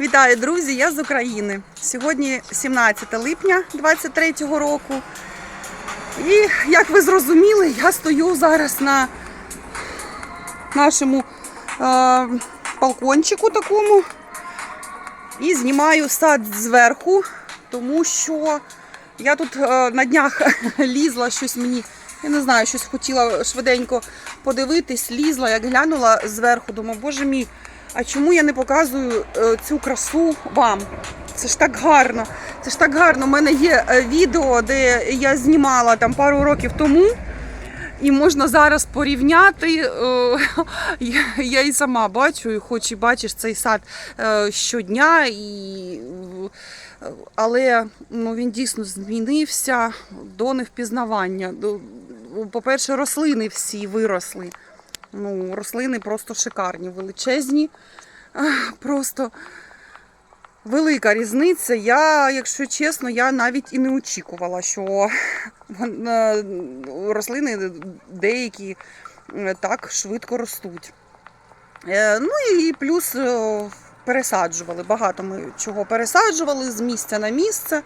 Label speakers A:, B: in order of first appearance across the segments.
A: Вітаю, друзі! Я з України. Сьогодні 17 липня 23-го року. І як ви зрозуміли, я стою зараз на нашому е, балкончику такому і знімаю сад зверху, тому що я тут е, на днях лізла щось мені. Я не знаю, щось хотіла швиденько подивитись, лізла, як глянула зверху, думаю, боже мій, а чому я не показую е, цю красу вам? Це ж так гарно. Це ж так гарно. У мене є е, відео, де я знімала там пару років тому. І можна зараз порівняти. е, Я, і сама бачу, і хоч і бачиш цей сад щодня, і, але ну, він дійсно змінився до невпізнавання. По-перше, рослини всі виросли. Ну, рослини просто шикарні, величезні. Просто велика різниця. Я, якщо чесно, я навіть і не очікувала, що е, рослини деякі е, так швидко ростуть. Е, Ну і плюс пересаджували. Багато ми чого пересаджували з місця на місце.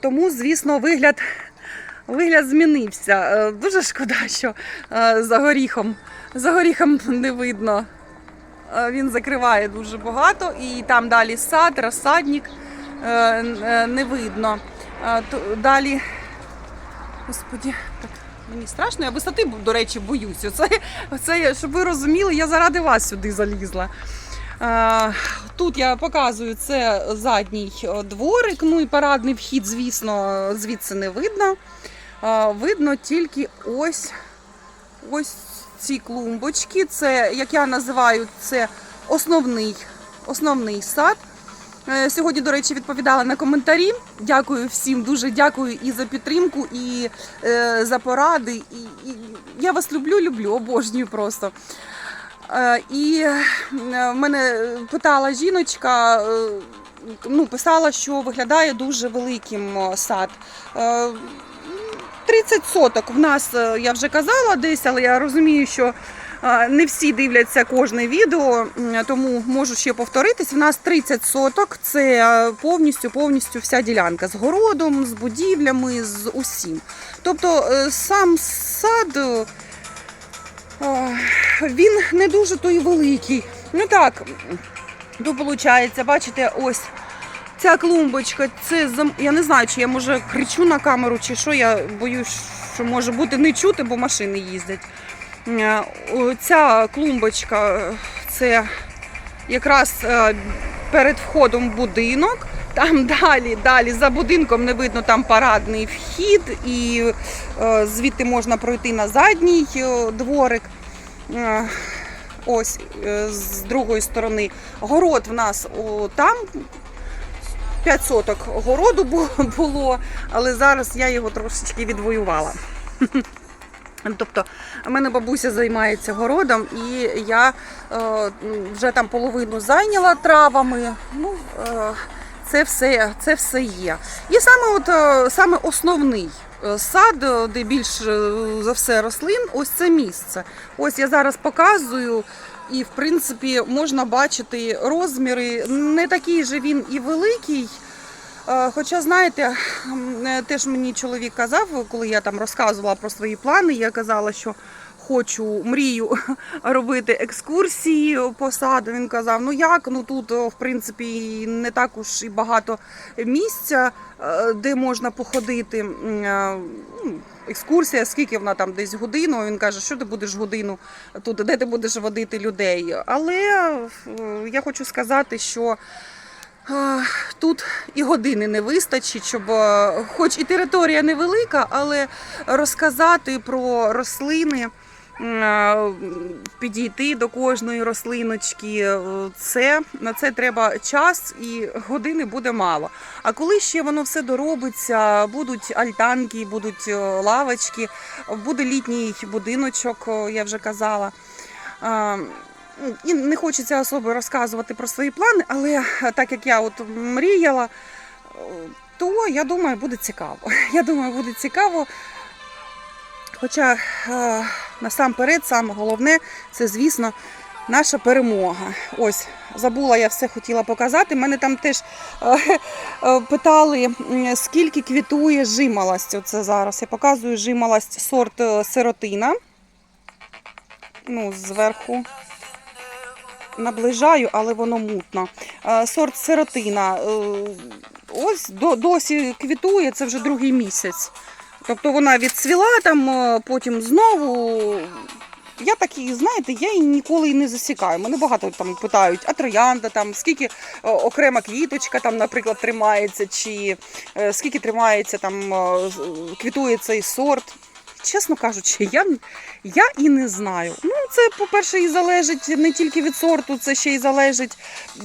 A: Тому, звісно, вигляд, вигляд змінився. Е, Дуже шкода, що е, за горіхом, за горіхом не видно. Е, Він закриває дуже багато, і там далі сад, розсадник не видно. Далі, господі, так, мені страшно, я висоти, до речі, боюсь. Оце, оце, щоб ви розуміли, я заради вас сюди залізла. Тут я показую це задній дворик, ну і парадний вхід, звісно, звідси не видно. Видно тільки ось ось ці клумбочки. Це, як я називаю, це основний, основний сад. Е, Сьогодні, до речі, відповідала на коментарі. Дякую всім, дуже дякую і за підтримку, і е, за поради. І, і я вас люблю, люблю, обожнюю просто. Е, і е, мене питала жіночка, е, ну, писала, що виглядає дуже великим е, сад. Е, 30 соток в нас, е, я вже казала десь, але я розумію, що е, не всі дивляться кожне відео, тому можу ще повторитись. В нас 30 соток це е, повністю повністю вся ділянка з городом, з будівлями, з усім. Тобто сам сад. Він не дуже той великий. Ну так, то виходить, бачите, ось Ця клумбочка, це зам- я не знаю, чи я може кричу на камеру, чи що. Я боюсь, що може бути не чути, бо машини їздять. Е, Ця клумбочка е, це якраз е, перед входом в будинок. Там далі, далі за будинком не видно там парадний вхід, і звідти можна пройти на задній дворик. Ось з другої сторони. Город в нас о, там 5 соток городу було, але зараз я його трошечки відвоювала. Тобто, в мене бабуся займається городом, і я е, вже там половину зайняла травами. Ну, е, це все, це все є. І саме, от, е, саме основний е, сад, е, де більш за все рослин, ось це місце. Ось я зараз показую. І, в принципі, можна бачити розміри. Не такий же він і великий. Е, Хоча, знаєте, е, теж мені чоловік казав, коли я там розказувала про свої плани, я казала, що хочу, мрію робити екскурсії по саду. Він казав, ну як, ну тут, в принципі, не так уж і багато місця, е, де можна походити. Е, ну, Екскурсія, скільки вона там десь годину. Він каже, що ти будеш годину тут, де ти будеш водити людей. Але е, я хочу сказати, що тут і години не вистачить, щоб, хоч і територія невелика, але розказати про рослини. Е, Підійти до кожної рослиночки, це на це треба час і години буде мало. А коли ще воно все доробиться, будуть альтанки, будуть е, лавочки, буде літній будиночок, е, я вже казала. І не хочеться особо розказувати про свої плани, але так як я от мріяла, то я думаю, буде цікаво. Я думаю, буде цікаво. Хоча насамперед, саме головне, це, звісно, наша перемога. Ось, забула, я все хотіла показати. Мене там теж е, е, питали, скільки квітує жимолость. Оце зараз. Я показую жимолость сорт е, сиротина. Ну, зверху наближаю, але воно мутно. Сорт сиротина. Ось до- досі квітує, це вже другий місяць. Тобто вона відцвіла там, е, потім знову. Я такі, знаєте, я її ніколи і не засікаю. Мене багато там питають, а троянда там, скільки е, окрема квіточка там, наприклад, тримається, чи е, скільки тримається там, квітує цей сорт. Чесно кажучи, я, я і не знаю. Ну, це, по-перше, і залежить не тільки від сорту, це ще й залежить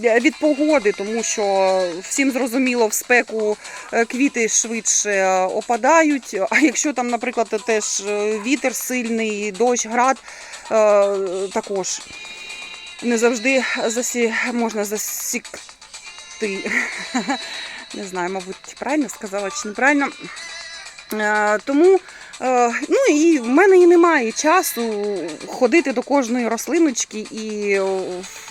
A: е, від погоди, тому що всім зрозуміло, в спеку е, квіти швидше е, опадають. А якщо там, наприклад, теж вітер сильний, дощ, град, також не завжди засі... можна засікти. Не знаю, мабуть, правильно сказала чи неправильно. Е, Тому е, ну і в мене і немає часу ходити до кожної рослиночки і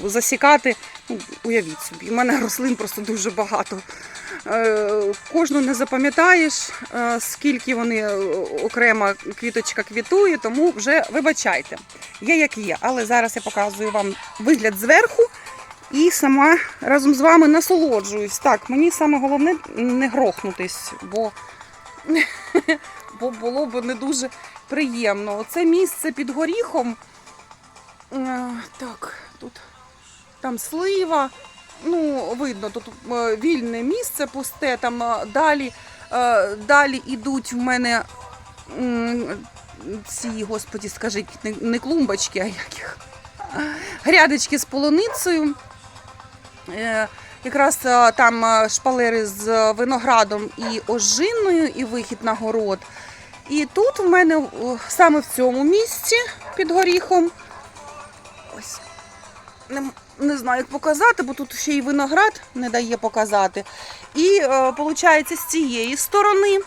A: засікати. Ну, уявіть собі, в мене рослин просто дуже багато. Е, Кожну не запам'ятаєш, е, скільки вони е, окрема квіточка квітує, тому вже вибачайте. Є як є, але зараз я показую вам вигляд зверху і сама разом з вами насолоджуюсь. Так, мені саме головне не грохнутись, бо бо було б не дуже приємно. Оце місце під горіхом. е, Так, тут там слива. Ну, видно, тут е, вільне місце пусте, там е, далі, далі йдуть в мене ці, господі, скажіть, не, клумбочки, а як їх? Грядочки з полуницею. Е, Якраз е, там е, шпалери з виноградом і ожиною, і вихід на город. І тут в мене е, саме в цьому місці під горіхом. Ось не, не знаю, як показати, бо тут ще й виноград не дає показати. І виходить, з цієї сторони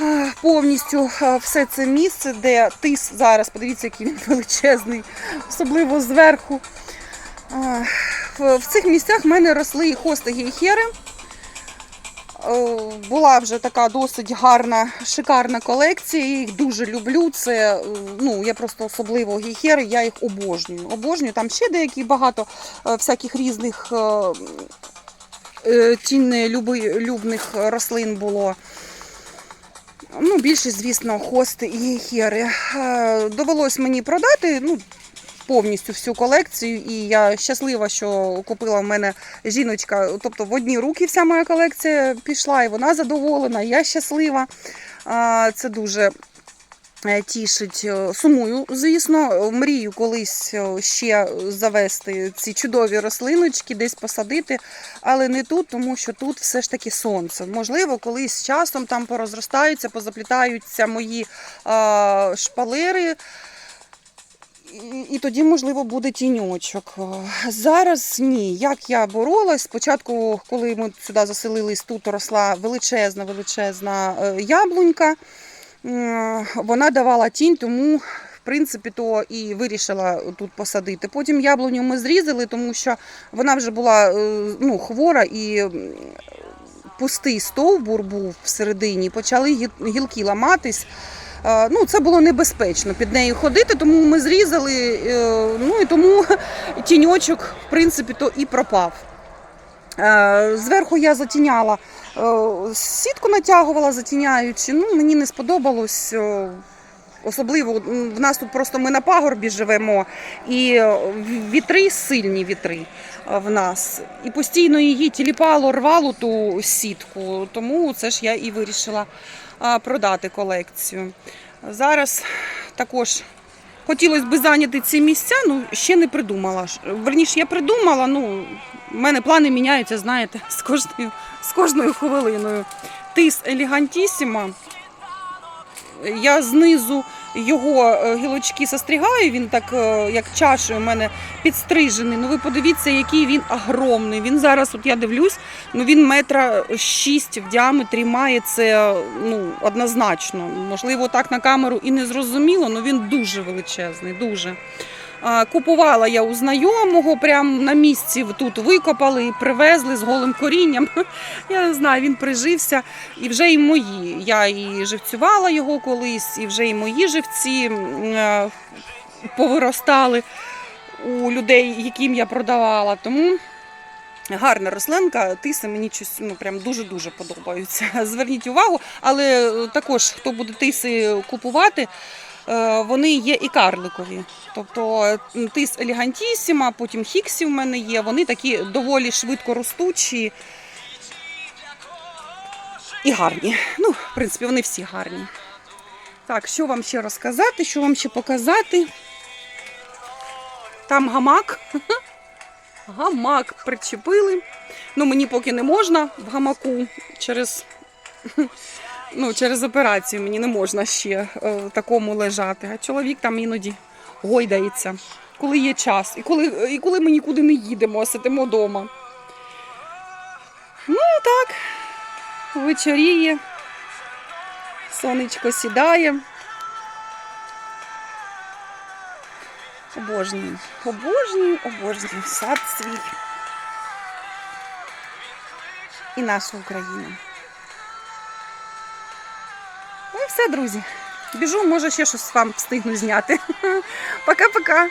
A: е, повністю е, все це місце, де тис зараз, подивіться, який він величезний, особливо зверху. Е, В цих місцях в мене росли і хости гейхери. Е, Була вже така досить гарна, шикарна колекція. Я їх дуже люблю. Це е, ну я просто особливо гейхери, я їх обожнюю. Обожнюю. Там ще деякі багато всяких різних тіннелюбних рослин було. Ну, більше, звісно, хости і гейхери. Е, Довелось мені продати. Ну, повністю всю колекцію, і я щаслива, що купила в мене жіночка. Тобто в одні руки вся моя колекція пішла, і вона задоволена, і я щаслива. Це дуже е, тішить. Е, Сумую, звісно, мрію колись е, ще завести ці чудові рослиночки, десь посадити, але не тут, тому що тут все ж таки сонце. Можливо, колись з часом там порозростаються, позаплітаються мої шпалери. І, тоді, можливо, буде тіньочок. Е, Зараз ні. Як я боролась, спочатку, коли ми сюди заселились, тут росла величезна, величезна е, яблунька. Вона давала тінь, тому, в принципі, то і вирішила тут посадити. Потім яблуню ми зрізали, тому що вона вже була е, ну, хвора і пустий стовбур був всередині, почали гілки ламатись. Е, Ну, це було небезпечно під нею ходити, тому ми зрізали. е, Ну і тому тіньочок, в принципі, то і пропав. Е, Зверху я затіняла, сітку натягувала, затіняючи. Ну, мені не сподобалось. Особливо в нас тут просто ми на пагорбі живемо, і вітри сильні вітри в нас. І постійно її тіліпало, рвало ту сітку. Тому це ж я і вирішила продати колекцію. Зараз також хотілося б зайняти ці місця, ну ще не придумала. Верніше, я придумала, ну, в мене плани міняються, знаєте, з кожною, з кожною хвилиною. Тис елегантісіма. Я знизу його е, гілочки сострігаю, він так е, як чашею у мене підстрижений. Ну ви подивіться, який він огромний. Він зараз, от я дивлюсь, ну він метра шість в діаметрі має це ну, однозначно. Можливо, так на камеру і не зрозуміло, але він дуже величезний, дуже. Купувала я у знайомого, прямо на місці тут викопали і привезли з голим корінням. Я не знаю, він прижився. І вже і мої. Я і живцювала його колись, і вже і мої живці е, повиростали у людей, яким я продавала. Тому гарна рослинка, тиси мені ну, прям дуже-дуже подобаються. Зверніть увагу, але е, також хто буде тиси купувати. Е, Вони є і карликові. Тобто тис елегантісіма, потім хіксі в мене є. Вони такі доволі швидко ростучі і гарні. Ну, в принципі, вони всі гарні. Так, що вам ще розказати, що вам ще показати? Там гамак. Гамак причепили. Ну, мені поки не можна в гамаку через, ну, через операцію мені не можна ще е, в такому лежати. А чоловік там іноді гойдається, коли є час. І коли, і коли ми нікуди не їдемо, а сидимо вдома. Ну, так, вечоріє, сонечко сідає. Обожнюю, обожнюю, обожнюю сад свій. І нашу Україну. Все, друзі. Біжу, може ще щось вам встигну зняти. Пока-пока.